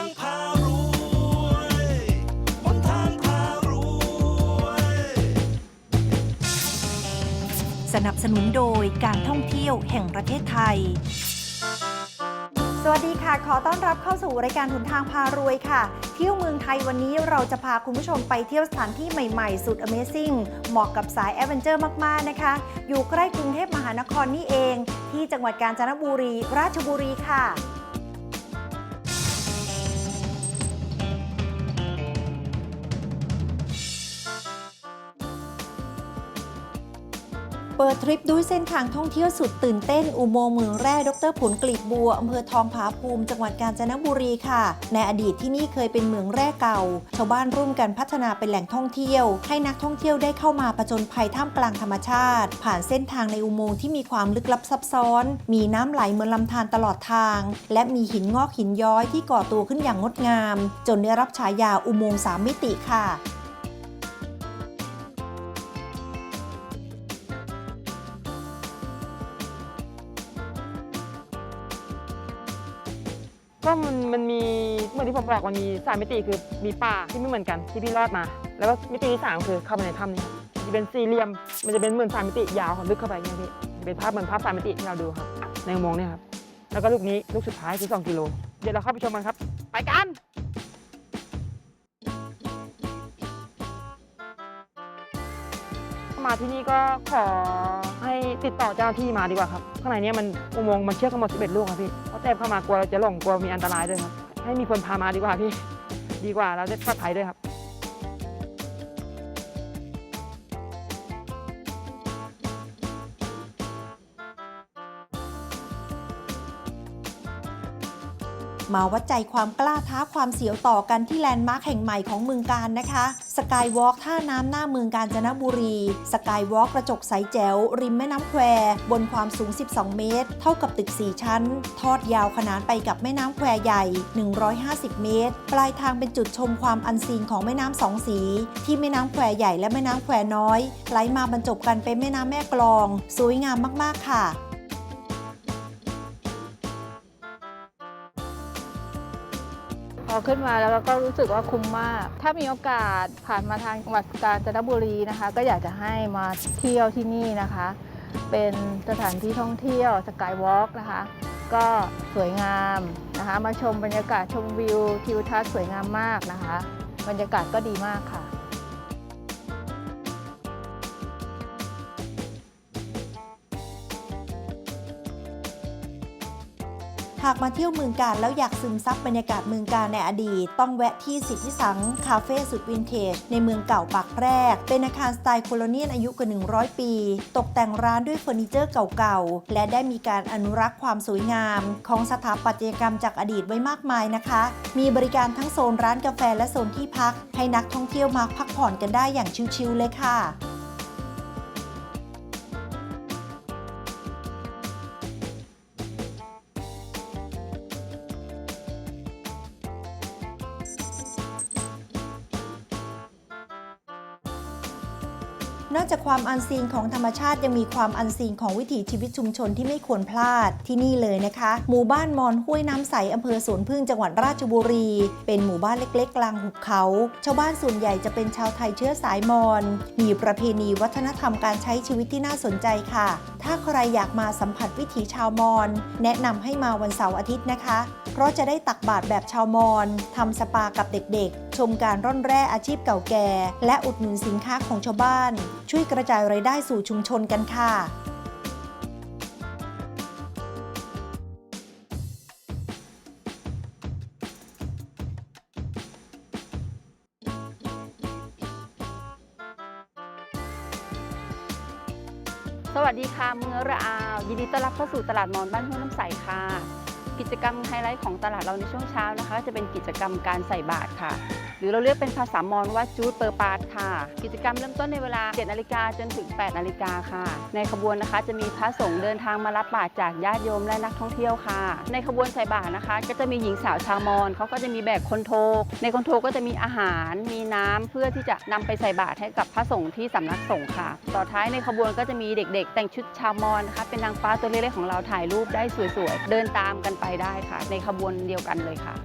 างพารวยบนทางพารวย สนับสนุนโดยการท่องเที่ยวแห่งประเทศไทย สวัสดีค่ะ ขอต้อนรับเข้าสู่รายการทุนทางพารวยค่ะ เที่ยวเมืองไทยวันนี้เราจะพาคุณผู้ชมไปเที่ยวสถานที่ใหม่ๆ สุด Amazing เหมาะกับสายแอดเวนเจอร์มากๆนะคะ อยู่ใกล้กรุงเทพมหานครนี่เอง ที่จังหวัดกาญจนบุรี ราชบุรีค่ะ เปิดทริปด้วยเส้นทางท่องเที่ยวสุดตื่นเต้นอุโมงค์เมืองแร่ดรผลกลีบบัวอำเภอทองผาภูมิจังหวัดกาญจนบุรีค่ะ ในอดีตที่นี่เคยเป็นเมืองแร่เก่า ชาวบ้านร่วมกันพัฒนาเป็นแหล่งท่องเที่ยว ให้นักท่องเที่ยวได้เข้ามาประจนภัยท่ามกลางธรรมชาติ ผ่านเส้นทางในอุโมงค์ที่มีความลึกลับซับซ้อน มีน้ำไหลเหมือนลำธารตลอดทาง และมีหินงอกหินย้อยที่ก่อตัวขึ้นอย่างงดงาม จนได้รับฉายาอุโมงค์สามมิติค่ะ ก็มันมันมีเหมือนที่ผมบอกมันมีสามมิติคือมีป่าที่ไม่เหมือนกันที่พี่รอดมา แล้วก็มิติที่สามคือเข้าไปในถ้ำนี่ครับจะเป็นสี่เหลี่ยม มันจะเป็นเหมือนสามมิติยาวของลึกเข้าไปเนี่ยพี่เป็นภาพเหมือนภาพสามมิติที่เราดูครับ ในอุโมงค์เนี่ยครับแล้วก็ลูกนี้ลูกสุดท้ายคือ2กิโลเดี๋ยวเราเข้าไปชมกันครับ ไปกันมาที่นี่ก็ขอให้ติดต่อเจ้าที่มาดีกว่าครับ ข้างในเนี้มันอุโมงค์มันเชื่อมกทั้งหมด11ลูกครับพี่ เพราะแทบเข้ามากลัวเราจะหลงกลัวมีอันตรายด้วยครับ ให้มีคนพามาดีกว่าพี่ ดีกว่าเราจะปลอดภัยด้วยครับ มาวัดใจความกล้าท้าความเสียวต่อกันที่แลนด์มาร์คแห่งใหม่ของเมืองการนะคะสกายวอล์กท่าน้ำหน้าเมืองกาญจนบุรีสกายวอล์กกระจกใสแจ๋วริมแม่น้ำแควบนความสูง 12 เมตร เท่ากับตึก 4 ชั้น ทอดยาวขนานไปกับแม่น้ำแควใหญ่ 150 เมตร ปลายทางเป็นจุดชมความอันซีนของแม่น้ำสองสี ที่แม่น้ำแควใหญ่และแม่น้ำแควน้อย ไหลมาบรรจบกันเป็นแม่น้ำแม่กลอง สวยงามมากๆค่ะ พอขึ้นมาแล้วเราก็รู้สึกว่าคุ้มมาก ถ้ามีโอกาสผ่านมาทางจังหวัดกาญจนบุรีนะคะ ก็อยากจะให้มาเที่ยวที่นี่นะคะ เป็นสถานที่ท่องเที่ยวสกายวอล์กนะคะ ก็สวยงามนะคะ มาชมบรรยากาศชมวิวทิวทัศน์สวยงามมากนะคะ บรรยากาศก็ดีมากค่ะ หากมาเที่ยวเมืองการแล้วอยากซึมซับบรรยากาศเมืองการในอดีต ต้องแวะที่สิทธิสังคาเฟ่สุดวินเทจ ในเมืองเก่าปากแพรก เป็นอาคารสไตล์โคลเนียลอายุกว่า 100 ปี ตกแต่งร้านด้วยเฟอร์นิเจอร์เก่าๆ และได้มีการอนุรักษ์ความสวยงาม ของสถาปัตยกรรมจากอดีตไว้มากมายนะคะ มีบริการทั้งโซนร้านกาแฟและโซนที่พัก ให้นักท่องเที่ยวมาพักผ่อนกันได้อย่างชิลๆเลยค่ะ นอกจากความอันซีนของธรรมชาติยังมีความอันซีนของวิถีชีวิตชุมชนที่ไม่ควรพลาดที่นี่เลยนะคะ หมู่บ้านมอนห้วยน้ำใสอำเภอสวนพึ่งจังหวัดราชบุรี เป็นหมู่บ้านเล็กๆ กลางหุบเขา ชาวบ้านส่วนใหญ่จะเป็นชาวไทยเชื้อสายมอญมีประเพณีวัฒนธรรมการใช้ชีวิตที่น่าสนใจค่ะถ้าใครอยากมาสัมผัสวิถีชาวมอญแนะนำให้มาวันเสาร์อาทิตย์นะคะ เพราะจะได้ตักบาตรแบบชาวมอญทำสปากับเด็กๆ ชมการร่อนแร่อาชีพเก่าแก่ และอุดหนุนสินค้าของชาวบ้าน ช่วยกระจายรายได้สู่ชุมชนกันค่ะ สวัสดีค่ะเมืองระอาว ยินดีต้อนรับเข้าสู่ตลาดมอนบ้านห้วยน้ำใสค่ะ กิจกรรมไฮไลท์ของตลาดเราในช่วงเช้านะคะ จะเป็นกิจกรรมการใส่บาตรค่ะ หรือเราเรียกเป็นภาษามอญว่าจูดเปอร์ปาดค่ะ กิจกรรมเริ่มต้นในเวลา 7 นาฬิกาจนถึง 8 นาฬิกาค่ะ ในขบวนนะคะจะมีพระสงฆ์เดินทางมารับบาตรจากญาติโยมและนักท่องเที่ยวค่ะ ในขบวนใส่บาตรนะคะ ก็จะมีหญิงสาวชาวมอญเขาก็จะมีแบกคนโท ในคนโทก็จะมีอาหาร มีน้ำเพื่อที่จะนำไปใส่บาตรให้กับพระสงฆ์ที่สำนักสงฆ์ค่ะ ต่อท้ายในขบวนก็จะมีเด็กๆ แต่งชุดชาวมอญนะคะ เป็นนางฟ้าตัวเล็กๆของเราถ่ายรูปได้สวยๆ เดินตามกันไปได้ค่ะ ในขบวนเดียวกันเลยค่ะ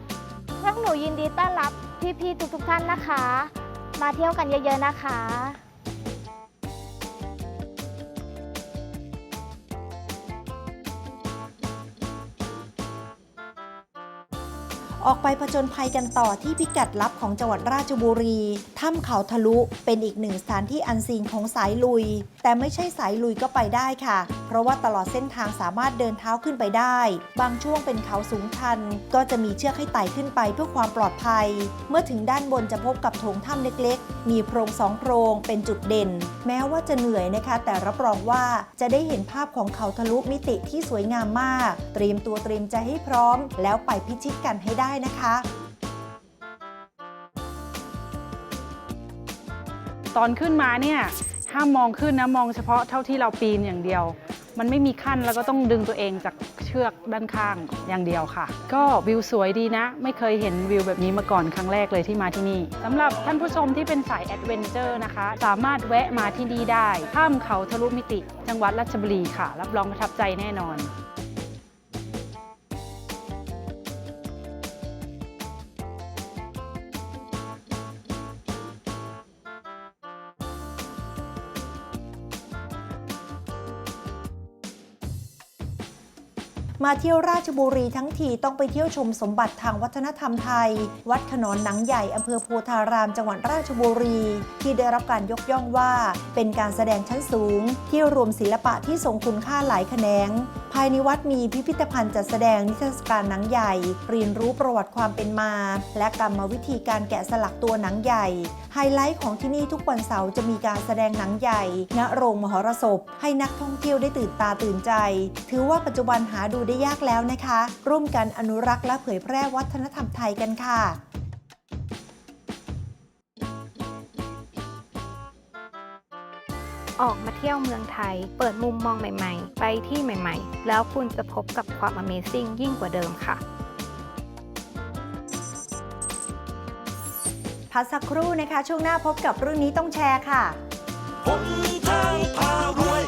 พวกหนูยินดีต้อนรับพี่ๆทุกๆท่านนะคะ มาเที่ยวกันเยอะๆนะคะ ออกไปผจญภัยกันต่อที่พิกัดลับของจังหวัดราชบุรีถ้ำเขาทะลุเป็นอีกหนึ่งสถานที่อันซีนของสายลุย แต่ไม่ใช่สายลุยก็ไปได้ค่ะ เพราะว่าตลอดเส้นทางสามารถเดินเท้าขึ้นไปได้ บางช่วงเป็นเขาสูงชัน ก็จะมีเชือกให้ไต่ขึ้นไปเพื่อความปลอดภัย เมื่อถึงด้านบนจะพบกับโถงถ้ำเล็กๆ มีโพรงสองโพรงเป็นจุดเด่น แม้ว่าจะเหนื่อยนะคะ แต่รับรองว่าจะได้เห็นภาพของเขาทะลุมิติที่สวยงามมาก เตรียมตัวเตรียมใจให้พร้อม แล้วไปพิชิตกันให้ได้นะคะ ตอนขึ้นมาเนี่ยห้ามมองขึ้นนะมองเฉพาะเท่าที่เราปีนอย่างเดียว มันไม่มีขั้นแล้วก็ต้องดึงตัวเองจากเชือกด้านข้างอย่างเดียวค่ะ ก็วิวสวยดีนะ ไม่เคยเห็นวิวแบบนี้มาก่อนครั้งแรกเลยที่มาที่นี่สำหรับท่านผู้ชมที่เป็นสายแอดเวนเจอร์นะคะ สามารถแวะมาที่นี่ได้ ข้ามเขาทะลุมิติ จังหวัดราชบุรีค่ะ รับรองประทับใจแน่นอน มาเที่ยวราชบุรีทั้งทีต้องไปเที่ยวชมสมบัติทางวัฒนธรรมไทย วัดขนอนหนังใหญ่อำเภอโพธาราม จังหวัดราชบุรี ที่ได้รับการยกย่องว่า เป็นการแสดงชั้นสูง ที่รวมศิลปะที่ทรงคุณค่าหลายแขนง ภายในวัดมีพิพิธภัณฑ์จัดแสดงนิทรรศการหนังใหญ่ เรียนรู้ประวัติความเป็นมา และกรรมวิธีการแกะสลักตัวหนังใหญ่ ไฮไลท์ของที่นี่ทุกวันเสาร์จะมีการแสดงหนังใหญ่ณโรงมหรสพให้นักท่องเที่ยวได้ตื่นตาตื่นใจ ถือว่าปัจจุบันหาดูได้ยากแล้วนะคะ ร่วมกันอนุรักษ์และเผยแพร่วัฒนธรรมไทยกันค่ะออกมาเที่ยวเมืองไทย เปิดมุมมองใหม่ๆ ไปที่ใหม่ๆ แล้วคุณจะพบกับความ Amazing ยิ่งกว่าเดิมค่ะพักสักครู่นะคะ ช่วงหน้าพบกับเรื่องนี้ต้องแชร์ค่ะหนทางพารวย